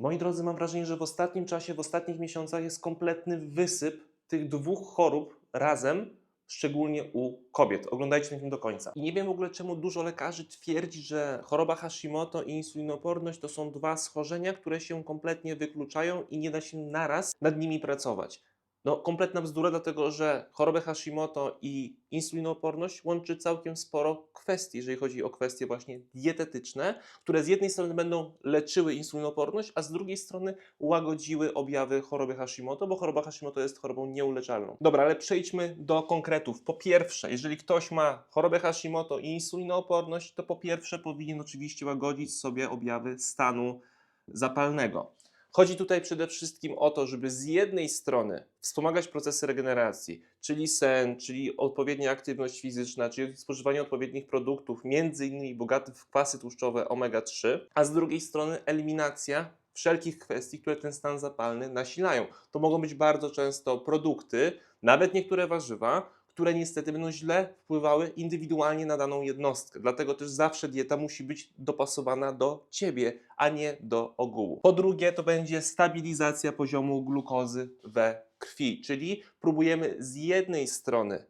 Moi drodzy, mam wrażenie, że w ostatnim czasie, w ostatnich miesiącach jest kompletny wysyp tych dwóch chorób razem, szczególnie u kobiet. Oglądajcie ten film do końca. I nie wiem w ogóle, czemu dużo lekarzy twierdzi, że choroba Hashimoto i insulinoporność to są dwa schorzenia, które się kompletnie wykluczają i nie da się naraz nad nimi pracować. No, kompletna bzdura, dlatego że chorobę Hashimoto i insulinooporność łączy całkiem sporo kwestii, jeżeli chodzi o kwestie właśnie dietetyczne, które z jednej strony będą leczyły insulinooporność, a z drugiej strony łagodziły objawy choroby Hashimoto, bo choroba Hashimoto jest chorobą nieuleczalną. Dobra, ale przejdźmy do konkretów. Po pierwsze, jeżeli ktoś ma chorobę Hashimoto i insulinooporność, to po pierwsze powinien oczywiście łagodzić sobie objawy stanu zapalnego. Chodzi tutaj przede wszystkim o to, żeby z jednej strony wspomagać procesy regeneracji, czyli sen, czyli odpowiednia aktywność fizyczna, czyli spożywanie odpowiednich produktów, między innymi bogatych w kwasy tłuszczowe omega-3, a z drugiej strony eliminacja wszelkich kwestii, które ten stan zapalny nasilają. To mogą być bardzo często produkty, nawet niektóre warzywa, które niestety będą źle wpływały indywidualnie na daną jednostkę. Dlatego też zawsze dieta musi być dopasowana do ciebie, a nie do ogółu. Po drugie, to będzie stabilizacja poziomu glukozy we krwi, czyli próbujemy z jednej strony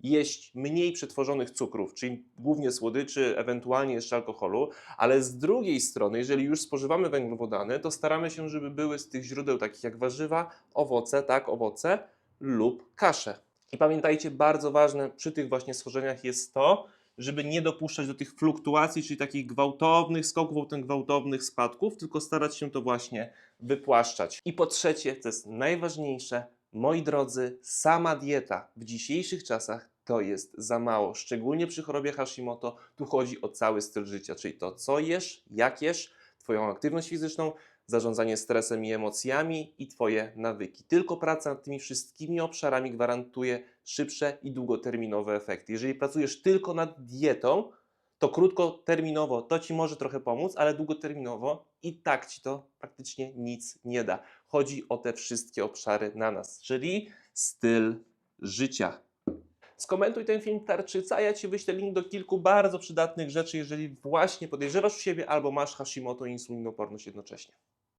jeść mniej przetworzonych cukrów, czyli głównie słodyczy, ewentualnie jeszcze alkoholu, ale z drugiej strony, jeżeli już spożywamy węglowodany, to staramy się, żeby były z tych źródeł takich jak warzywa, owoce, tak, owoce lub kasze. I pamiętajcie, bardzo ważne przy tych właśnie schorzeniach jest to, żeby nie dopuszczać do tych fluktuacji, czyli takich gwałtownych skoków, potem gwałtownych spadków, tylko starać się to właśnie wypłaszczać. I po trzecie, co jest najważniejsze, moi drodzy, sama dieta w dzisiejszych czasach to jest za mało. Szczególnie przy chorobie Hashimoto, tu chodzi o cały styl życia, czyli to, co jesz, jak jesz, Twoją aktywność fizyczną, zarządzanie stresem i emocjami i Twoje nawyki. Tylko praca nad tymi wszystkimi obszarami gwarantuje szybsze i długoterminowe efekty. Jeżeli pracujesz tylko nad dietą, to krótkoterminowo to Ci może trochę pomóc, ale długoterminowo i tak Ci to praktycznie nic nie da. Chodzi o te wszystkie obszary na nas, czyli styl życia. Skomentuj ten film Tarczyca, ja Ci wyślę link do kilku bardzo przydatnych rzeczy, jeżeli właśnie podejrzewasz siebie albo masz Hashimoto i insulinoporność jednocześnie.